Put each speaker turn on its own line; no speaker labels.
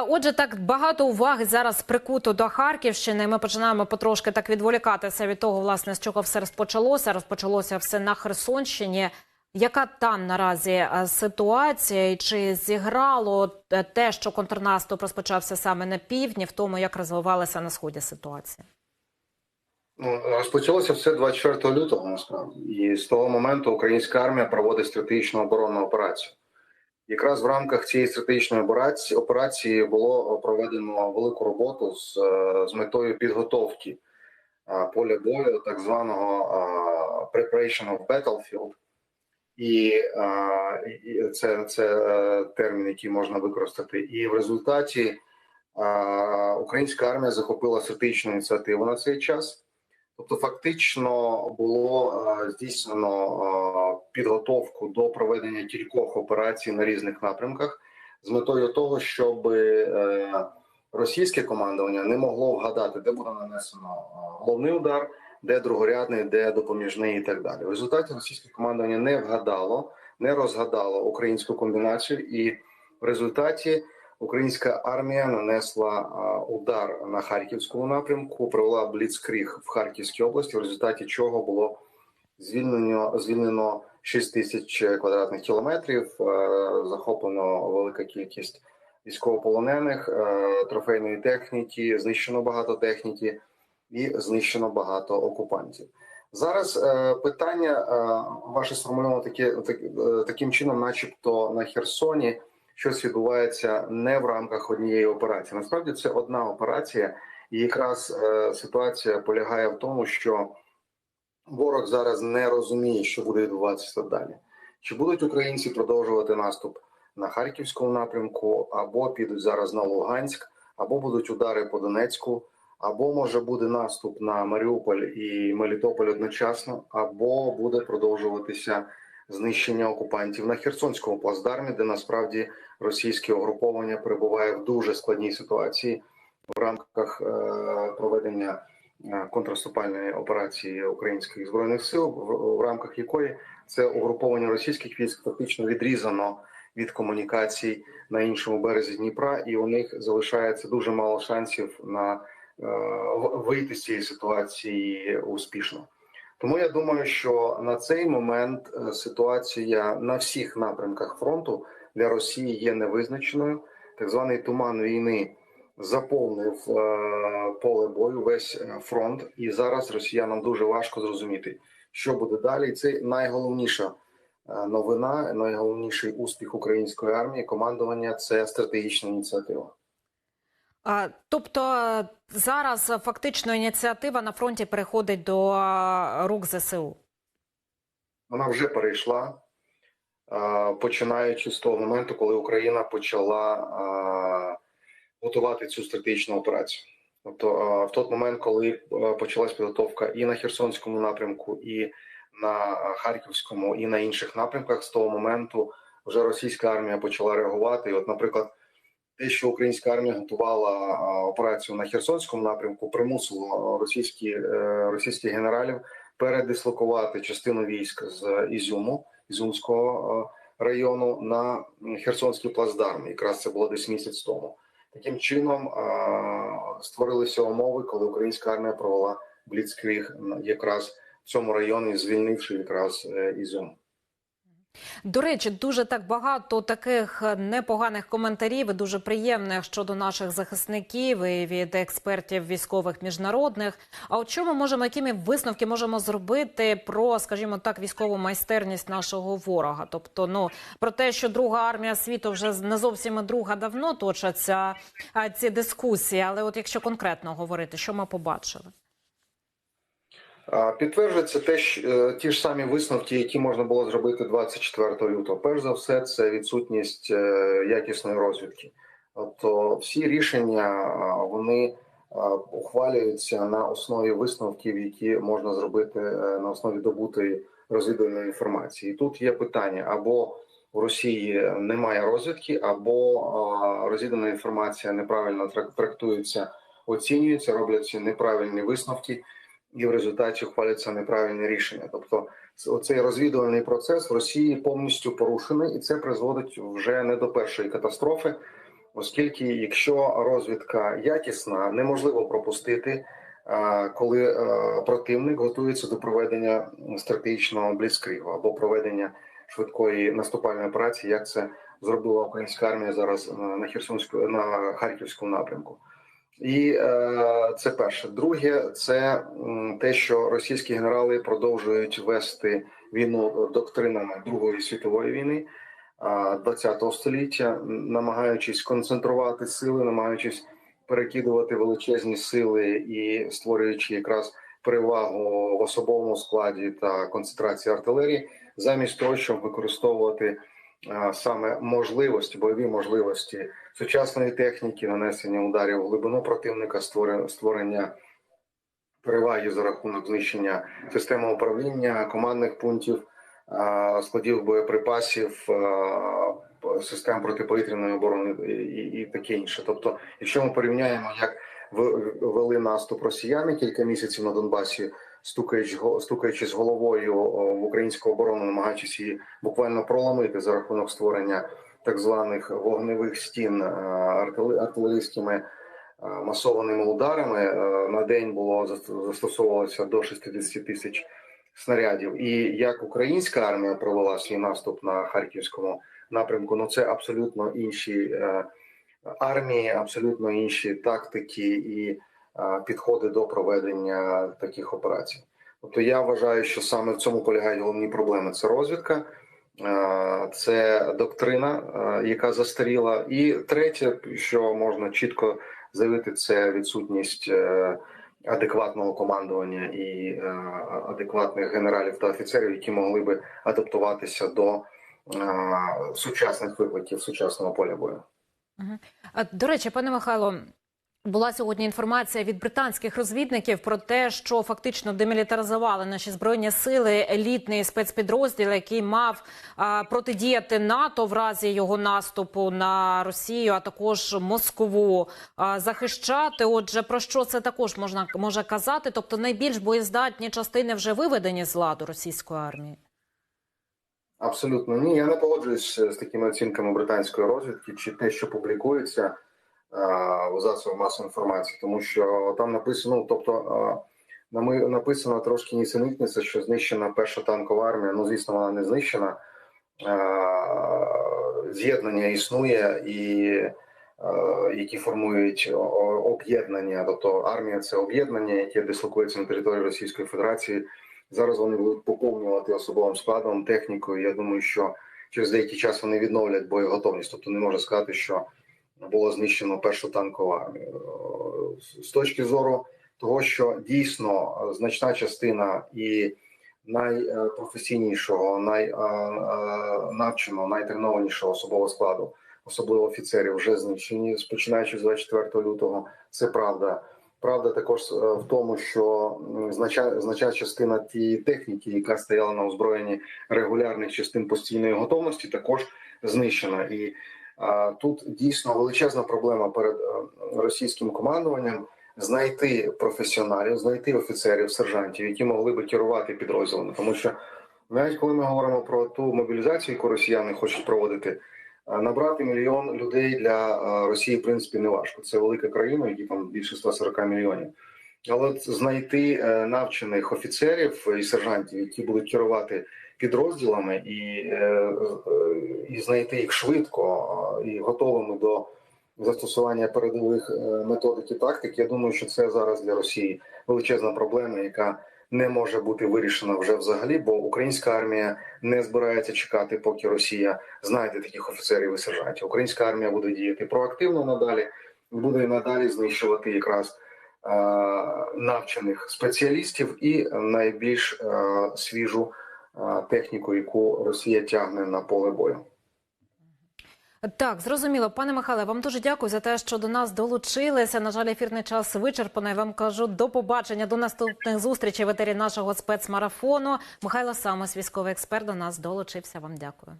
Отже, так багато уваги зараз прикуто до Харківщини. Ми починаємо потрошки так відволікатися від того, власне, з чого все розпочалося. Розпочалося все на Херсонщині. Яка там наразі е, ситуація? І чи зіграло е, те, що контрнаступ розпочався саме на півдні, в тому, як розвивалася на сході ситуація?
Ну, розпочалося все 24 лютого, насправді, і з того моменту українська армія проводить стратегічну оборонну операцію. Якраз в рамках цієї стратегічної операції було проведено велику роботу з, е, з метою підготовки поля бою, так званого preparation of battlefield. І, це, це е, термін, який можна використати. І в результаті українська армія захопила стратегічну ініціативу на цей час. Тобто, фактично було е, здійснено е, підготовку до проведення кількох операцій на різних напрямках з метою того, щоб е, російське командування не могло вгадати, де буде нанесено е, головний удар, де другорядний, де допоміжний, і так далі. В результаті російське командування не вгадало, не розгадало українську комбінацію, і в результаті Українська армія нанесла удар на харківському напрямку, провела бліцкріг в Харківській області, в результаті чого було звільнено звільнено 6 тисяч квадратних кілометрів. е, Захоплено велика кількість військовополонених, е, трофейної техніки, знищено багато техніки і знищено багато окупантів. Зараз е, питання ваше сформульовано таке так, таким чином, начебто на Херсоні щось відбувається не в рамках однієї операції. Насправді це одна операція, і якраз ситуація полягає в тому, що ворог зараз не розуміє, що буде відбуватися далі. Чи будуть українці продовжувати наступ на харківському напрямку, або підуть зараз на Луганськ, або будуть удари по Донецьку, або може буде наступ на Маріуполь і Мелітополь одночасно, або буде продовжуватися знищення окупантів на Херсонському плацдармі, де насправді російське угруповання перебуває в дуже складній ситуації в рамках е, проведення контрнаступальної операції українських збройних сил, в, в рамках якої це угруповання російських військ фактично відрізано від комунікацій на іншому березі Дніпра, і у них залишається дуже мало шансів на е, вийти з цієї ситуації успішно. Тому я думаю, що на цей момент е, ситуація на всіх напрямках фронту для Росії є невизначеною. Так званий туман війни заповнив е, поле бою, весь е, фронт, і зараз росіянам дуже важко зрозуміти, що буде далі. Це найголовніша е, новина, найголовніший успіх української армії. Командування це стратегічна ініціатива.
А, тобто зараз фактично ініціатива на фронті переходить до рук ЗСУ.
Вона вже перейшла, починаючи з того моменту, коли Україна почала готувати цю стратегічну операцію. Тобто, в той момент, коли е, почалась підготовка і на Херсонському напрямку, і на Харківському, і на інших напрямках, з того моменту вже російська армія почала реагувати. І, от, наприклад, те, що українська армія готувала операцію на Херсонському напрямку, примусило російські, е, російських генералів передислокувати частину військ з Ізюму, Ізюмського е, району на Херсонський плацдарм. Якраз це було десь місяць тому. Таким чином створилися умови, коли українська армія провела бліцкріг якраз в цьому районі, звільнивши якраз е, Ізюм.
До речі, дуже так багато таких е, непоганих коментарів і дуже приємних щодо наших захисників і від експертів військових міжнародних. А от що ми можемо, якими висновки можемо зробити про, скажімо так, військову майстерність нашого ворога? Тобто, ну про те, що друга армія світу вже не зовсім друга давно точаться ці дискусії. Але от якщо конкретно говорити, що ми побачили?
Підтверджується те, що е, ті ж самі висновки, які можна було зробити 24 лютого. Перш за все, це відсутність е, якісної розвідки. Тобто всі рішення вони ухвалюються на основі висновків, які можна зробити е, на основі добутої розвідувальної інформації. І тут є питання або у Росії немає розвідки, або а, розвідувальна інформація неправильно трак- трактується, оцінюється, робляться неправильні висновки і в результаті ухваляться неправильні рішення. Тобто, ц- оцей розвідувальний процес в Росії повністю порушений, і це призводить вже не до першої катастрофи, Оскільки, якщо розвідка якісна, неможливо пропустити, е, коли е, противник готується до проведення стратегічного бліцкригу або проведення швидкої наступальної операції, як це зробила українська армія зараз на Херсонську на Харківському напрямку. І е, це перше. Друге, це те, що російські генерали продовжують вести війну доктринами Другої світової війни. ХХ століття, намагаючись концентрувати сили, намагаючись перекидувати величезні сили і створюючи якраз перевагу в особовому складі та концентрації артилерії, замість того, щоб використовувати саме можливості, бойові можливості сучасної техніки, нанесення ударів в глибину противника, створення, переваги за рахунок знищення системи управління, командних пунктів складів боєприпасів, систем протиповітряної оборони і, таке інше. Тобто, якщо ми порівняємо, як вели наступ росіяни кілька місяців на Донбасі, стукаючи, го- стукаючись головою в українську оборону, намагаючись її буквально проламити за рахунок створення так званих вогневих стін а, артилерійськими масованими ударами. Е, На день було заст- застосовувалося до 60 тисяч снарядів. І як українська армія провела свій наступ на харківському напрямку, ну це абсолютно інші е, армії, абсолютно інші тактики і підходи до проведення таких операцій. Тобто я вважаю, що саме в цьому полягають головні проблеми: це розвідка, це доктрина, яка застаріла, і третє, що можна чітко заявити, це відсутність. е, адекватного командування і е, адекватних генералів та офіцерів, які могли би адаптуватися до сучасних викликів сучасного поля бою.
До речі, пане Михайло. Була сьогодні інформація від британських розвідників про те, що фактично демілітаризували наші збройні сили елітний спецпідрозділ, який мав протидіяти НАТО в разі його наступу на Росію, а також Москву захищати. Отже, про що це також можна може казати? Тобто найбільш боєздатні частини вже виведені з ладу російської армії.
Абсолютно ні. Я не погоджуюсь з такими оцінками британської розвідки чи те, що публікується е, у засобах масової інформації, тому що там написано, ну, тобто е, нами- написано трошки нісенітниця, що знищена перша танкова армія. Ну, звісно, вона не знищена. Е, З'єднання існує і е, які формують об'єднання, тобто армія це об'єднання, яке дислокується на території Російської Федерації. Зараз вони будуть поповнювати особовим складом, технікою. Я думаю, що через деякий час вони відновлять боєготовність. Тобто не можна сказати, що було знищено першу танкову армію. Е, З точки зору того, що дійсно е, значна частина і найпрофесійнішого, найнавченого, найтренованішого особового складу, особливо офіцерів, вже знищені, починаючи з 24 лютого. Це правда. Правда також е, в тому, що м, значна, значна частина тієї техніки, яка стояла на озброєнні регулярних частин постійної готовності, також знищена. І а, тут дійсно величезна проблема перед е, російським командуванням знайти професіоналів, знайти офіцерів, сержантів, які могли би керувати підрозділами, тому що навіть коли ми говоримо про ту мобілізацію, яку росіяни хочуть проводити. Набрати мільйон людей для Росії в принципі не важко. Це велика країна, які там більше 140 мільйонів. Але знайти е, навчених офіцерів і сержантів, які будуть керувати підрозділами, і, е, е, і знайти їх швидко і готовими до застосування передових методик і тактик. Я думаю, що це зараз для Росії величезна проблема, яка не може бути вирішена вже взагалі, бо українська армія не збирається чекати, поки Росія знайде таких офіцерів і сержантів. Українська армія буде діяти проактивно надалі, буде надалі знищувати якраз е, навчених спеціалістів і найбільш е, свіжу е, техніку, яку Росія тягне на поле бою.
Так, зрозуміло, пане Михайле, вам дуже дякую за те, що до нас долучилися. На жаль, ефірний час вичерпаний. Вам кажу до побачення, до наступних зустрічей в етері нашого спецмарафону. Михайло Самос, військовий експерт, до нас долучився. Вам дякую.